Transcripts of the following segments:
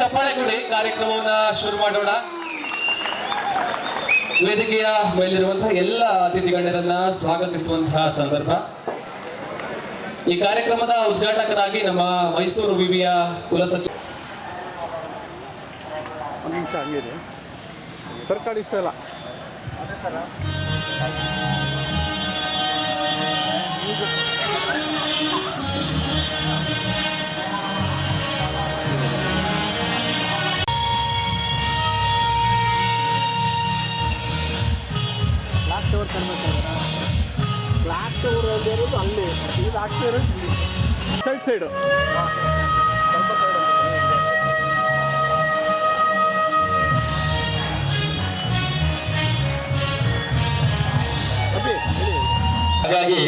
ಚಪ್ಪಾಳೆ ಕೊಡಿ ಕಾರ್ಯಕ್ರಮವನ್ನ ಶುರು ಮಾಡೋಣ. ವೇದಿಕೆಯ ಮೇಲಿರುವಂತಹ ಎಲ್ಲ ಅತಿಥಿ ಗಣ್ಯರನ್ನ ಸ್ವಾಗತಿಸುವಂತಹ ಸಂದರ್ಭ. ಈ ಕಾರ್ಯಕ್ರಮದ ಉದ್ಘಾಟಕರಾಗಿ ನಮ್ಮ ಮೈಸೂರು ವಿವಿಯ ಕುಲಸಚಿವ ಸರ್ಕಾರಿ ಸ್ಥಳ ಟವರ್ ಇರೋದು ಅಲ್ಲಿ ಸೈಡು ಹಾಗಾಗಿ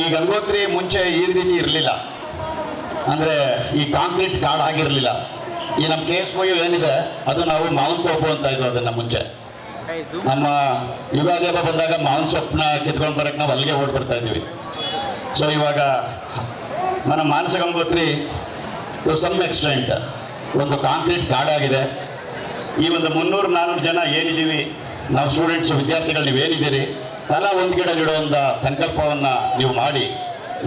ಈ ಗಂಗೋತ್ರಿ ಮುಂಚೆ ಈ ರೀತಿ ಇರಲಿಲ್ಲ. ಅಂದರೆ ಈ ಕಾಂಕ್ರೀಟ್ ಕಾರ್ಡ್ ಆಗಿರಲಿಲ್ಲ. ಈ ನಮ್ಮ ಕೆ ಎಸ್ ಏನಿದೆ, ಅದು ನಾವು ಮಾವಿನ ತೋಪು ಅಂತ ಇದ್ವು ಅದನ್ನ ಮುಂಚೆ. ನಮ್ಮ ಯುಗಾದಿ ಹಬ್ಬ ಬಂದಾಗ ಮಾನ್ ಸೊಪ್ಪನ್ನ ಕಿತ್ಕೊಂಡು ಬರಕ್ಕೆ ನಾವು ಅಲ್ಲಿಗೆ ಓಡ್ ಬರ್ತಾ ಇದೀವಿ ಸೊ ಇವಾಗ ನನ್ನ Manasa Gangotri to some extent ಒಂದು ಕಾಂಕ್ರೀಟ್ ಕಾಡಾಗಿದೆ ಈ ಒಂದು ಮುನ್ನೂರು ನಾನ್ನೂರು ಜನ ಏನಿದ್ದೀವಿ, ನಾವು ಸ್ಟೂಡೆಂಟ್ಸ್ ವಿದ್ಯಾರ್ಥಿಗಳು ನೀವೇನಿದ್ದೀರಿ ತಲಾ ಒಂದು ಗಿಡ ಸಂಕಲ್ಪವನ್ನು ಸಂಕಲ್ಪವನ್ನ ನೀವು ಮಾಡಿ,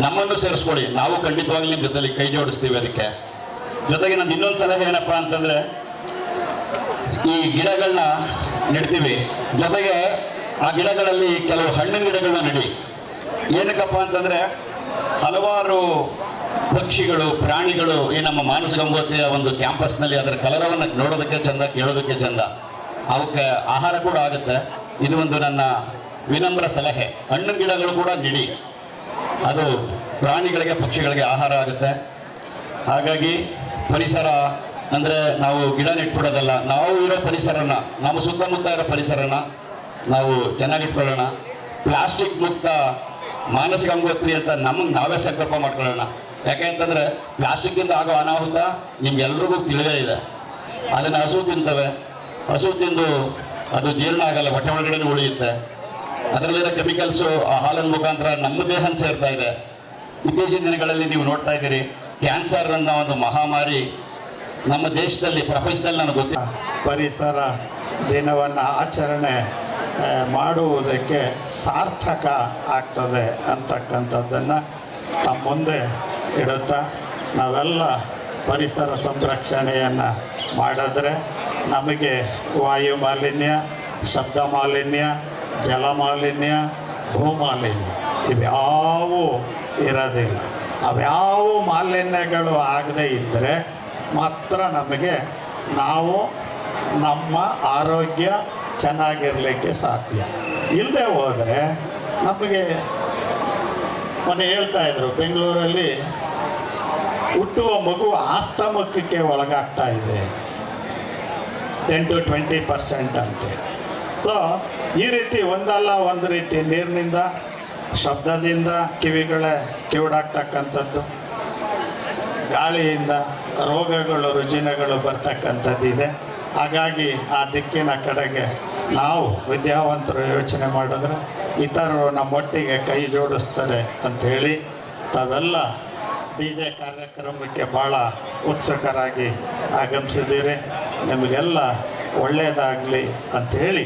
ನಮ್ಮನ್ನು ಸೇರಿಸ್ಕೊಳ್ಳಿ. ನಾವು ಖಂಡಿತವಾಗಿ ನಿಮ್ಮ ಜೊತೆಲಿ ಕೈ ಜೋಡಿಸ್ತೀವಿ ಅದಕ್ಕೆ. ಜೊತೆಗೆ ನಾನು ಇನ್ನೊಂದು ಸಲಹೆ ಏನಪ್ಪ ಅಂತಂದರೆ, ಈ ಗಿಡಗಳನ್ನ ನೆಡ್ತೀವಿ. ಜೊತೆಗೆ ಆ ಗಿಡಗಳಲ್ಲಿ ಕೆಲವು ಹಣ್ಣಿನ ಗಿಡಗಳನ್ನ ನೆಡಿ. ಏನಕ್ಕಪ್ಪ ಅಂತಂದ್ರೆ ಹಲವಾರು ಪಕ್ಷಿಗಳು, ಪ್ರಾಣಿಗಳು ಈ ನಮ್ಮ ಮಾನಸ ಗಂಗೋತ್ರಿಯ ಒಂದು ಕ್ಯಾಂಪಸ್ನಲ್ಲಿ ಅದರ ಕಲರವನ್ನು ನೋಡೋದಕ್ಕೆ ಚಂದ, ಕೇಳೋದಕ್ಕೆ ಚಂದ. ಅವಕ್ಕೆ ಆಹಾರ ಕೂಡ ಆಗುತ್ತೆ. ಇದು ಒಂದು ನನ್ನ ವಿನಮ್ರ ಸಲಹೆ. ಹಣ್ಣಿನ ಗಿಡಗಳು ಕೂಡ ನೆಡಿ. ಅದು ಪ್ರಾಣಿಗಳಿಗೆ, ಪಕ್ಷಿಗಳಿಗೆ ಆಹಾರ ಆಗುತ್ತೆ. ಹಾಗಾಗಿ ಪರಿಸರ ಅಂದರೆ ನಾವು ಗಿಡ ನೆಟ್ಬಿಡೋದಲ್ಲ, ನಾವು ಇರೋ ಪರಿಸರನ, ನಮ್ಮ ಸುತ್ತಮುತ್ತ ಇರೋ ಪರಿಸರನ ನಾವು ಚೆನ್ನಾಗಿಟ್ಕೊಳ್ಳೋಣ. ಪ್ಲಾಸ್ಟಿಕ್ ಮುಕ್ತ ಮಾನಸಿಕ ಅಂಗೋತ್ರಿ ಅಂತ ನಮಗೆ ನಾವೇ ಸಂಕಲ್ಪ ಮಾಡ್ಕೊಳ್ಳೋಣ. ಯಾಕೆ ಅಂತಂದರೆ ಪ್ಲಾಸ್ಟಿಕ್ಕಿಂದ ಆಗೋ ಅನಾಹುತ ನಿಮ್ಗೆಲ್ರಿಗೂ ತಿಳಿದೇ ಇದೆ. ಅದನ್ನು ಹಸು ತಿಂತವೆ. ಹಸು ತಿಂದು ಅದು ಜೀರ್ಣ ಆಗಲ್ಲ, ಹೊಟ್ಟೆ ಒಳಗಡೆ ಉಳಿಯುತ್ತೆ. ಅದರಲ್ಲಿರೋ ಕೆಮಿಕಲ್ಸು ಆ ಹಾಲಿನ ಮುಖಾಂತರ ನಮ್ಮ ದೇಹ ಸೇರ್ತಾ ಇದೆ. ಇತ್ತೀಚಿನ ದಿನಗಳಲ್ಲಿ ನೀವು ನೋಡ್ತಾ ಇದ್ದೀರಿ ಕ್ಯಾನ್ಸರ್ ಅನ್ನೋ ಒಂದು ಮಹಾಮಾರಿ ನಮ್ಮ ದೇಶದಲ್ಲಿ, ಪ್ರಪಂಚದಲ್ಲಿ ನನಗೆ ಗೊತ್ತಿಲ್ಲ. ಪರಿಸರ ದಿನವನ್ನು ಆಚರಣೆ ಮಾಡುವುದಕ್ಕೆ ಸಾರ್ಥಕ ಆಗ್ತದೆ ಅಂತಕ್ಕಂಥದ್ದನ್ನು ತಮ್ಮ ಮುಂದೆ ಇಡುತ್ತಾ, ನಾವೆಲ್ಲ ಪರಿಸರ ಸಂರಕ್ಷಣೆಯನ್ನು ಮಾಡಿದ್ರೆ ನಮಗೆ ವಾಯು ಮಾಲಿನ್ಯ ಶಬ್ದ ಮಾಲಿನ್ಯ ಜಲ ಮಾಲಿನ್ಯ ಭೂಮಾಲಿನ್ಯ ಇವ್ಯಾವೂ ಇರೋದಿಲ್ಲ. ಅವ್ಯಾವ ಮಾಲಿನ್ಯಗಳು ಆಗದೇ ಇದ್ದರೆ ಮಾತ್ರ ನಮಗೆ ನಾವು ನಮ್ಮ ಆರೋಗ್ಯ ಚೆನ್ನಾಗಿರಲಿಕ್ಕೆ ಸಾಧ್ಯ. ಇಲ್ಲದೆ ಹೋದರೆ ನಮಗೆ ಮೊನ್ನೆ ಹೇಳ್ತಾ ಇದ್ರು, ಬೆಂಗಳೂರಲ್ಲಿ ಹುಟ್ಟುವ ಮಗು ಆಸ್ತಮಕ್ಕೆ ಒಳಗಾಗ್ತಾ ಇದೆ. ಟೆನ್ ಟು ಟ್ವೆಂಟಿ ಪರ್ಸೆಂಟ್ ಅಂತೆ. ಸೊ ಈ ರೀತಿ ಒಂದಲ್ಲ ಒಂದು ರೀತಿ ನೀರಿನಿಂದ, ಶಬ್ದದಿಂದ ಕಿವಿಗಳೇ ಕಿವುಡಾಗ್ತಕ್ಕಂಥದ್ದು. ಗಾಳಿಯಿಂದ ರೋಗಗಳು, ರುಜಿನಗಳು ಬರ್ತಕ್ಕಂಥದ್ದಿದೆ. ಹಾಗಾಗಿ ಆ ದಿಕ್ಕಿನ ಕಡೆಗೆ ನಾವು ವಿದ್ಯಾವಂತರು ಯೋಚನೆ ಮಾಡಿದ್ರೆ ಇತರರು ನಮ್ಮೊಟ್ಟಿಗೆ ಕೈ ಜೋಡಿಸ್ತಾರೆ ಅಂಥೇಳಿ ತಾವೆಲ್ಲ ಡಿ ಜೆ ಕಾರ್ಯಕ್ರಮಕ್ಕೆ ಭಾಳ ಉತ್ಸುಕರಾಗಿ ಆಗಮಿಸಿದ್ದೀರಿ. ನಿಮಗೆಲ್ಲ ಒಳ್ಳೆಯದಾಗಲಿ ಅಂಥೇಳಿ